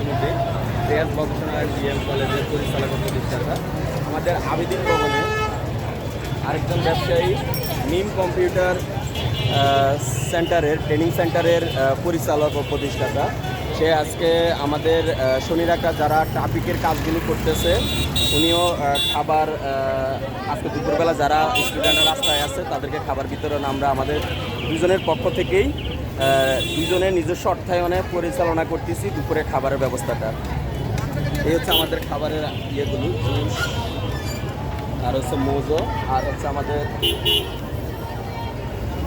ইতিমধ্যে Riaz vocational DM কলেজের পরিচালক প্রতিষ্ঠাতা। আমাদের আবেদিন ভবনে আরেকজন ব্যবসায়ী নিম কম্পিউটার সেন্টারের, ট্রেনিং সেন্টারের পরিচালক ও প্রতিষ্ঠাতা। সে আজকে আমাদের শনিরাকা যারা ট্রাফিকের কাজগুলি করতেছে, উনিও খাবার আজকে দুপুরবেলা যারা স্টুডেন্টরা রাস্তায় আছে, তাদেরকে খাবার বিতরণ আমরা আমাদের দুজনের পক্ষ থেকেই দুজনের নিজস্ব অর্থায়নে পরিচালনা করতেছি দুপুরে খাবারের ব্যবস্থাটা। এই হচ্ছে আমাদের খাবারের ইয়েগুলো, জুস, আর হচ্ছে মোজো, আর হচ্ছে আমাদের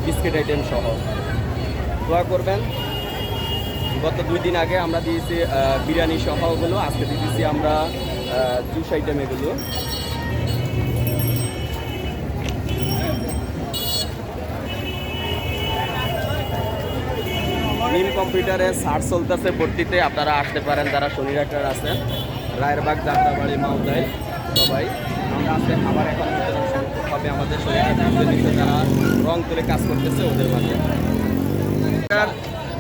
বিস্কিট আইটেম সহ। দোয়া করবেন, গত দুই দিন আগে আমরা দিয়েছি বিরিয়ানি সহ ওগুলো, আজকে দিয়েছি আমরা জুস আইটেম এগুলো। নিম কম্পিউটারে সার্চ চলতেছে, ভর্তিতে আপনারা আসতে পারেন, যারা শনি ডাক্তার আছেন রায়েরবাগ, যাত্রাবাড়ি মাউদাই সবাই। আমরা আজকে খাবার এখন হবে আমাদের শরীরে যারা রং তুলে কাজ করতেছে, ওদের মাঝে।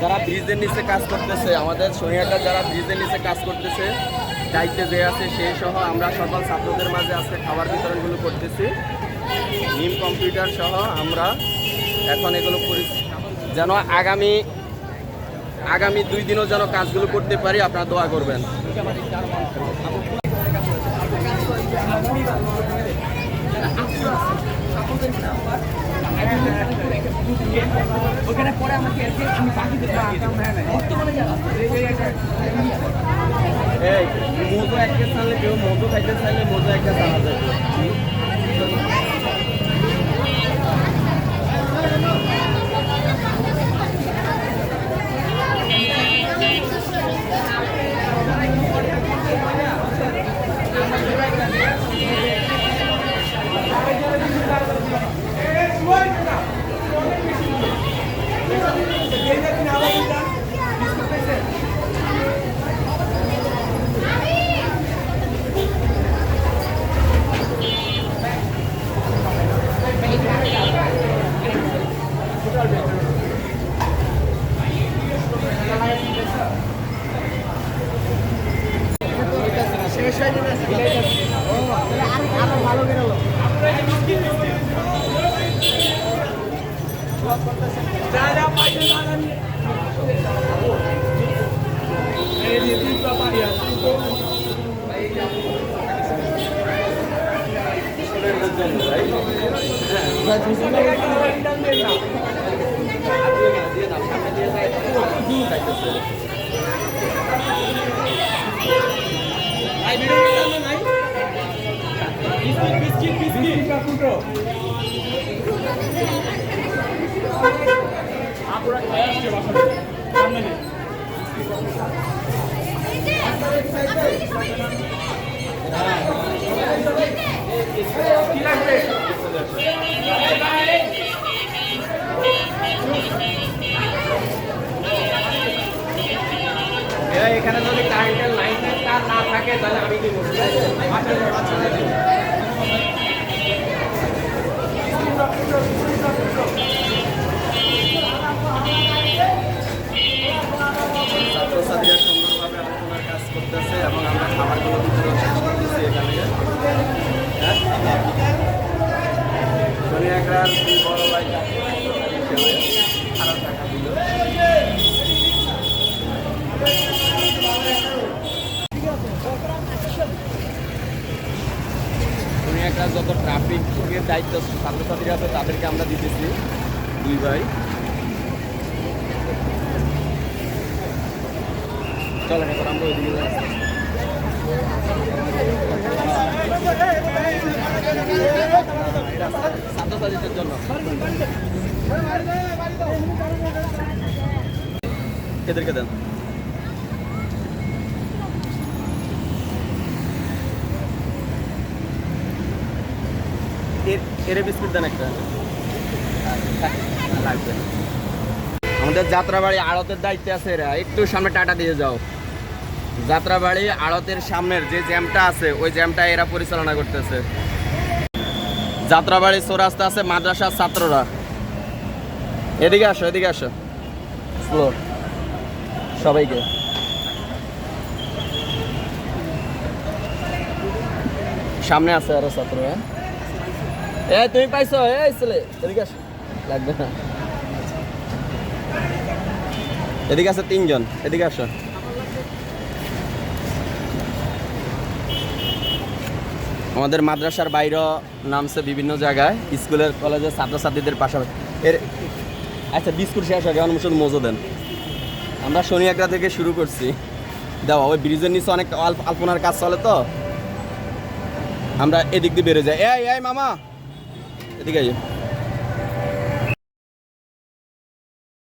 যারা ব্রিজের নিচে কাজ করতেছে, আমাদের শনিয়াটা যারা ব্রিজের নিচে কাজ করতেছে, দায়িত্বে যে আছে সেই সহ আমরা সকল ছাত্রদের মাঝে আজকে খাবার বিতরণগুলো করতেছি। নিম কম্পিউটার সহ আমরা এখন এগুলো যেন আগামী আগামী দুই দিনও যেন কাজগুলো করতে পারি, আপনারা দোয়া করবেন। এই, মধু একটা চাইলে কেউ, মধু খাইতে চাইলে মধু একটা চালা যাবে শেষ হয়ে যাবে আরও ভালো বেরোলো আছে বিস্কিট বিস্কিট কাকুটো এখানে যদি কারেন্টের লাইন তার না থাকে তাহলে আমি কি করব বাচ্চাদের বাচ্চাদের ছাত্রছাত্রীরা সুন্দরভাবে আলোচনার কাজ করতেছে এবং আমরা খাবারগুলো বিতরণ শেষ করতেছি এখানে হ্যাঁ শনি একরার দুই বড় ভাই খারাপ শনি যত ট্রাফিকের দায়িত্ব ছাত্রছাত্রীরা আছে, তাদেরকে আমরা দিতেছি। দুই ভাই। চলেন এখন আমরা ওইদিকে ছাত্রছাত্রীদের জন্য। এদেরকে দেন। এর- বিস্কুট দেন একটা। আমাদের যাত্রাবাড়ি আড়তের দায়িত্বে আছে এরা। একটু সামনে টাটা দিয়ে যাও। যাত্রাবাড়ি আড়তের সামনের যে জ্যামটা আছে, ওই জ্যামটা এরা পরিচালনা করতেছে। যাত্রাবাড়ি চৌরাস্তা আছে মাদ্রাসার ছাত্ররা। এদিকে আসো এদিকে আসো। স্লো সবাইকে। সামনে আছে আরও ছাত্র হ্যাঁ? এ, তুমি পাইছো? এ, ছেলে, এদিকে আসো। লাগবে না। এদিকে আছে তিনজন, এদিকে আসো। আমাদের মাদ্রাসার বাইরেও নামছে বিভিন্ন জায়গায়। স্কুলের, কলেজের ছাত্রছাত্রীদের পাশাপাশি। এর আচ্ছা বিস্কুট শেষ হয়ে আমার শুধু মজো দেন। আমরা শনি একটা থেকে শুরু করছি। দেওয়া ওই ব্রিজের নিচে অনেক আল- আলপনার কাজ চলে তো। আমরা এদিক দিয়ে বেরো যাই। এই এই, মামা। এদিকে